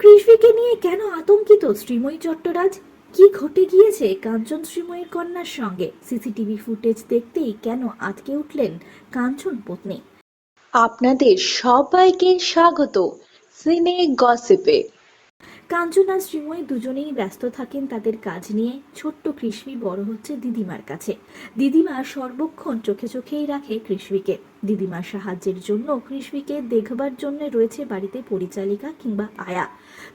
কৃষ্ণিকে নিয়ে কেন আতঙ্কিত শ্রীময়ী চট্টরাজ? কি ঘটে গিয়েছে কাঞ্চন শ্রীময়ীর কন্যার সঙ্গে? সিসিটিভি ফুটেজ দেখতেই কেন আটকে উঠলেন কাঞ্চন পত্নী? আপনাদের সবাইকে স্বাগত। সিনে গসিপে। কাঞ্চন আর শ্রীময়ী দুজনেই ব্যস্ত থাকেন তাদের কাজ নিয়ে। ছোট্ট কৃষ্মি বড় হচ্ছে দিদিমার কাছে। দিদিমা সর্বক্ষণ চোখে চোখেই রাখে কৃষ্ণিকে। দিদিমার সাহায্যের জন্য কৃষ্ণিকে দেখবার জন্য রয়েছে বাড়িতে পরিচালিকা কিংবা আয়া।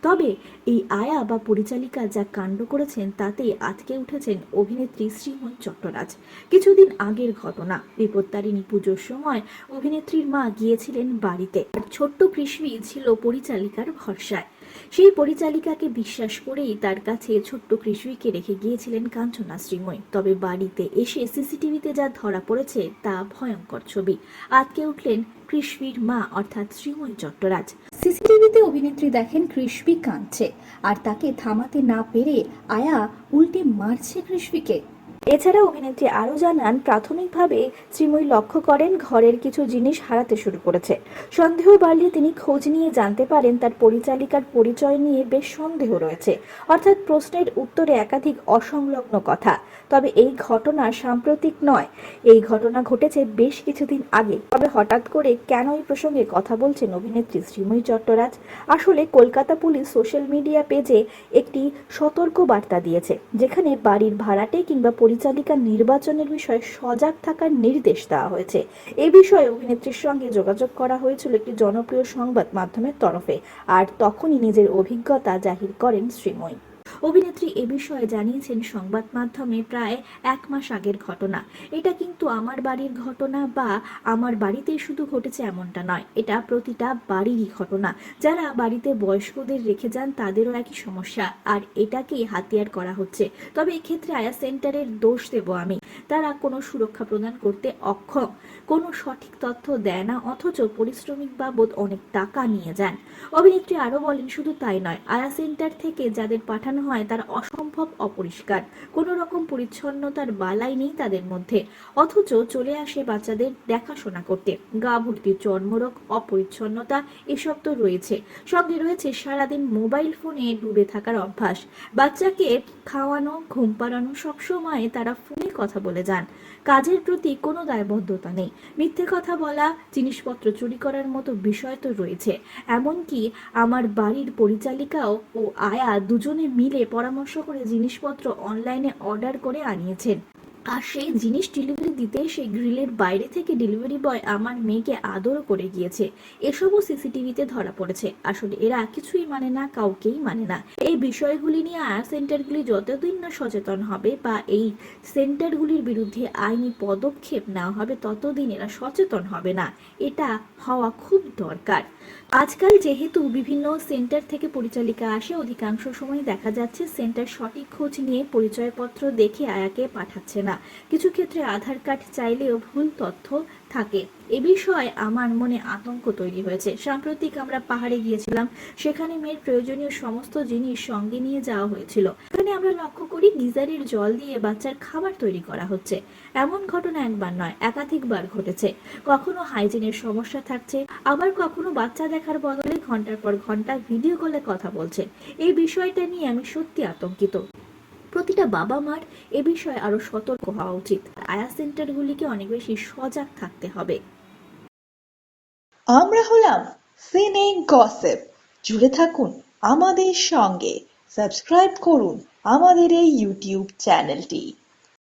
তবে এই আয়া বা পরিচালিকা যা কাণ্ড করেছেন, তাতে আটকে উঠেছেন অভিনেত্রী শ্রীময় চট্টরাজ। কিছুদিন আগের ঘটনা, বিপত্তারিণী পুজোর সময় অভিনেত্রীর মা গিয়েছিলেন বাড়িতে। ছোট্ট কৃষ্মি ছিল পরিচালিকার ভরসায়। সেই পরিচালিকাকে বিশ্বাস করেই তার কাছে ছোট্ট কৃষ্ণিকে রেখে গিয়েছিলেন কাঞ্চনা শ্রীময়। তবে বাড়িতে এসে সিসিটিভিতে যা ধরা পড়েছে তা ভয়ঙ্কর ছবি। আটকে উঠলেন কৃষ্ণির মা, অর্থাৎ শ্রীময় চট্টরাজ। সিসিটিভিতে অভিনেত্রী দেখেন কৃষ্ণি কাঁদছে। আর তাকে থামাতে না পেরে আয়া উল্টে মারছে কৃষ্ণিকে। এছাড়া অভিনেত্রী আরও জানান, প্রাথমিকভাবে শ্রীময়ী লক্ষ্য করেন ঘরের কিছু জিনিস হারাতে শুরু করেছে। সন্দেহ বাড়লে তিনি খোঁজ নিয়ে জানতে পারেন তার পরিচালিকার পরিচয় নিয়ে বেশ সন্দেহ রয়েছে। অর্থাৎ প্রশ্নের উত্তরে একাধিক অসংলগ্ন কথা। তবে এই ঘটনা সাম্প্রতিক নয়। এই ঘটনা ঘটেছে বেশ কিছুদিন আগে। তবে হঠাৎ করে কেন এই প্রসঙ্গে কথা বলছেন অভিনেত্রী শ্রীময়ী চট্টরাজ? আসলে কলকাতা পুলিশ সোশ্যাল মিডিয়া পেজে একটি সতর্ক বার্তা দিয়েছে, যেখানে বাড়ির ভাড়াটে কিংবা পরিচালিকা নির্বাচনের বিষয়ে সজাগ থাকার নির্দেশ দেওয়া হয়েছে। এ বিষয়ে অভিনেত্রীর সঙ্গে যোগাযোগ করা হয়েছিল একটি জনপ্রিয় সংবাদ মাধ্যমের তরফে। আর তখনই নিজের অভিজ্ঞতা জাহির করেন শ্রীময়ী। অভিনেত্রী এ বিষয়ে জানিয়েছেন সংবাদ মাধ্যমে প্রায় এক মাস আগের ঘটনা। এটা কিন্তু আমার বাড়ির ঘটনা বা আমার বাড়িতেই শুধু ঘটেছে এমনটা নয়, এটা প্রতিটা বাড়িরই ঘটনা। যারা বাড়িতে বয়স্কদের রেখে যান, তাদেরও একই সমস্যা, আর এটাকেই হাতিয়ার করা হচ্ছে। তবে এক্ষেত্রে আয়া সেন্টারের দোষ দেব আমি। তারা কোনো সুরক্ষা প্রদান করতে অক্ষম। কোনো সঠিক তথ্য দেয় না, অথচ পরিশ্রমিক বাবদ অনেক টাকা নিয়ে যান। অভিনেত্রী আরও বলেন, শুধু তাই নয়, আয়া সেন্টার থেকে যাদের পাঠানো হয় তারা অসম্ভব অপরিষ্কার। কোনো রকম পরিচ্ছন্নতার বালাই নেই তাদের মধ্যে। অথচ চলে আসে বাচ্চাদের দেখাশোনা করতে। গা ভর্তি চর্মরোগ, অপরিচ্ছন্নতা, এসব তো রয়েছে। সঙ্গে রয়েছে সারাদিন মোবাইল ফোনে ডুবে থাকার অভ্যাস। বাচ্চাকে খাওয়ানো, ঘুম পাড়ানো সবসময় তারা ফোনে কথা বলে যান। কাজের প্রতি কোনো দায়বদ্ধতা নেই। মিথ্যে কথা বলা, জিনিসপত্র চুরি করার মতো বিষয় তো রয়েছে। এমনকি আমার বাড়ির পরিচালিকাও ও আয়া দুজনে মিলে পরামর্শ করে জিনিসপত্র অনলাইনে অর্ডার করে আনিয়েছেন। আর সেই জিনিস ডেলিভারি দিতে এসে গ্রিলের বাইরে থেকে ডেলিভারি বয় আমার মেয়েকে আদরও করে গিয়েছে। এসবও সিসিটিভিতে ধরা পড়েছে। আসলে এরা কিছুই মানে না, কাউকেই মানে না। এই বিষয়গুলি নিয়ে আয়া সেন্টারগুলি যতদিন না সচেতন হবে বা এই সেন্টারগুলির বিরুদ্ধে আইনি পদক্ষেপ নেওয়া হবে, ততদিন এরা সচেতন হবে না। এটা হওয়া খুব দরকার। আজকাল যেহেতু বিভিন্ন সেন্টার থেকে পরিচালিকা আসে, অধিকাংশ সময় দেখা যাচ্ছে সেন্টার সঠিক খোঁজ নিয়ে পরিচয়পত্র দেখে আয়াকে পাঠাচ্ছে না। কিছু ক্ষেত্রে আধার কার্ড চাইলেও ভুল তথ্য থাকে। এ বিষয়ে আমার মনে আতঙ্ক তৈরি হয়েছে। সাম্প্রতিক আমরা পাহাড়ে গিয়েছিলাম। সেখানে মেয়ের প্রয়োজনীয় সমস্ত জিনিস সঙ্গে নিয়ে যাওয়া হয়েছিল। এখানে আমরা লক্ষ্য করি গিজারের জল দিয়ে বাচ্চার খাবার তৈরি করা হচ্ছে। এমন ঘটনা একবার নয়, একাধিকবার ঘটেছে। কখনো হাইজিনের সমস্যা থাকছে, আবার কখনো বাচ্চা দেখার বদলে ঘণ্টার পর ঘণ্টা ভিডিও কলে কথা বলছে। এই বিষয়টা নিয়ে আমি সত্যি আতঙ্কিত। প্রতিটা বাবা মার এ বিষয়ে আরও সতর্ক হওয়া উচিত। আয়া সেন্টারগুলিকে অনেক বেশি সজাগ থাকতে হবে। আমরা হলাম সিনে গসেপ জুড়ে থাকুন আমাদের সঙ্গে। সাবস্ক্রাইব করুন আমাদের এই ইউটিউব চ্যানেলটি